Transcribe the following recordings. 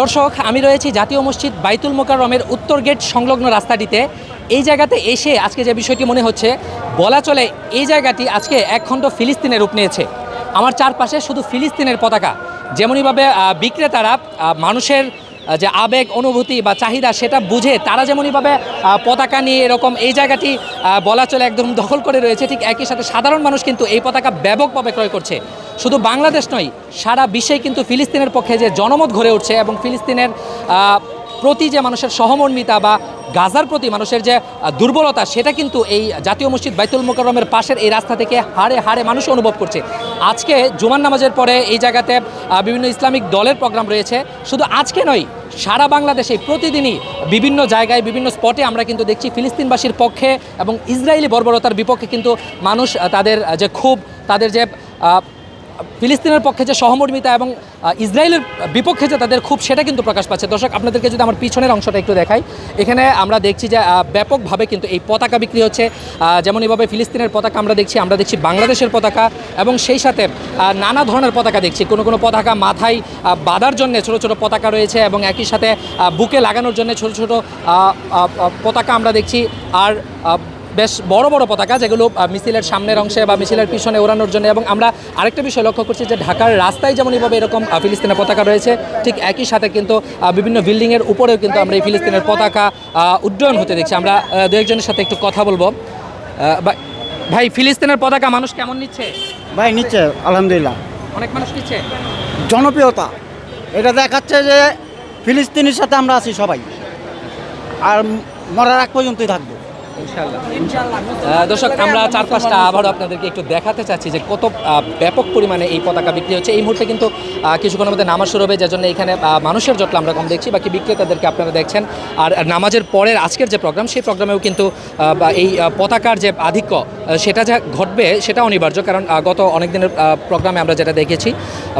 দর্শক, আমি রয়েছি জাতীয় মসজিদ বাইতুল মোকাররমের উত্তর গেট সংলগ্ন রাস্তাটিতে। এই জায়গাতে এসে আজকে যে বিষয়টি মনে হচ্ছে, বলা চলে এই জায়গাটি আজকে একখণ্ড ফিলিস্তিনের রূপ নিয়েছে। আমার চারপাশে শুধু ফিলিস্তিনের পতাকা, যেমনইভাবে বিক্রেতারা মানুষের যে আবেগ, অনুভূতি বা চাহিদা সেটা বুঝে তারা যেমনইভাবে পতাকা নিয়ে এরকম এই জায়গাটি বলা চলে একদম দখল করে রয়েছে, ঠিক একই সাথে সাধারণ মানুষ কিন্তু এই পতাকা ব্যাপকভাবে ক্রয় করছে। শুধু বাংলাদেশ নয়, সারা বিশ্বে কিন্তু ফিলিস্তিনের পক্ষে যে জনমত ঘরে উঠছে এবং ফিলিস্তিনের প্রতি যে মানুষের সহমর্মিতা বা গাজার প্রতি মানুষের যে দুর্বলতা, সেটা কিন্তু এই জাতীয় মসজিদ বাইতুল মোকাররমের পাশের এই রাস্তা থেকে হাড়ে হাড়ে মানুষ অনুভব করছে। আজকে জুমান নামাজের পরে এই জায়গাতে বিভিন্ন ইসলামিক দলের প্রোগ্রাম রয়েছে। শুধু আজকে নয়, সারা বাংলাদেশে প্রতিদিনই বিভিন্ন জায়গায়, বিভিন্ন স্পটে আমরা কিন্তু দেখছি ফিলিস্তিনবাসীর পক্ষে এবং ইসরায়েলি বর্বরতার বিপক্ষে কিন্তু মানুষ তাদের যে ক্ষোভ, তাদের যে ফিলিস্তিনের পক্ষে যে সহমর্মিতা এবং ইসরায়েলের বিপক্ষে যে তাদের খুব সেটা কিন্তু প্রকাশ পাচ্ছে। দর্শক, আপনাদেরকে যদি আমার পিছনের অংশটা একটু দেখাই, এখানে আমরা দেখছি যে ব্যাপকভাবে কিন্তু এই পতাকা বিক্রি হচ্ছে। যেমন এইভাবে ফিলিস্তিনের পতাকা আমরা দেখছি আমরা দেখছি বাংলাদেশের পতাকা এবং সেই সাথে নানা ধরনের পতাকা দেখছি। কোনো কোনো পতাকা মাথায় বাঁধার জন্য ছোট ছোট পতাকা রয়েছে এবং একই সাথে বুকে লাগানোর জন্য ছোট ছোট পতাকা আমরা দেখছি। আর বেশ বড় বড় পতাকা যেগুলো মিছিলের সামনের অংশে বা মিছিলের পিছনে ওড়ানোর জন্য। এবং আমরা আরেকটা বিষয় লক্ষ্য করছি যে ঢাকার রাস্তায় যেমন এইভাবে এরকম ফিলিস্তিনের পতাকা রয়েছে ঠিক একই সাথে কিন্তু বিভিন্ন বিল্ডিংয়ের উপরেও কিন্তু আমরা এই ফিলিস্তিনের পতাকা উড্ডয়ন হতে দেখছি। আমরা দু একজনের সাথে একটু কথা বলব। ভাই- ফিলিস্তিনের পতাকা মানুষ কেমন নিচ্ছে? ভাই নিচ্ছে আলহামদুলিল্লাহ। অনেক মানুষ নিচ্ছে? জনপ্রিয়তা। এটা দেখাচ্ছে যে ফিলিস্তিনের সাথে আমরা আছি সবাই। আর মরার আগ পর্যন্তই থাকব। দর্শক আমরা চার পাঁচটা আবারও আপনাদেরকে একটু দেখাতে চাচ্ছি যে কত ব্যাপক পরিমাণে এই পতাকা বিক্রি হচ্ছে। এই মুহূর্তে কিন্তু কিছুক্ষণের মধ্যে নামাজ শুরু হবে যার জন্য এখানে মানুষের জটলা আমরা কম দেখছি বাকি বিক্রেতাদেরকে আপনারা দেখছেন। আর নামাজের পরের আজকের যে প্রোগ্রাম সেই প্রোগ্রামেও কিন্তু বা এই পতাকার যে আধিক্য সেটা যা ঘটবে সেটা অনিবার্য। কারণ গত অনেক দিনের প্রোগ্রামে আমরা যেটা দেখেছি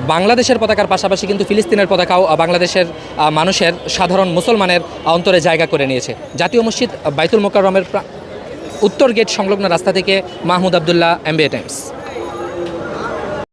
বাংলাদেশের পতাকার পাশাপাশি কিন্তু ফিলিস্তিনের পতাকাও বাংলাদেশের মানুষের সাধারণ মুসলমানের অন্তরে জায়গা করে নিয়েছে। জাতীয় মসজিদ বাইতুল মোকাররমের প্রা- উত্তর গেট সংলগ্ন রাস্তা থেকে মাহমুদ আবদুল্লাহ এমবিএ টাইমস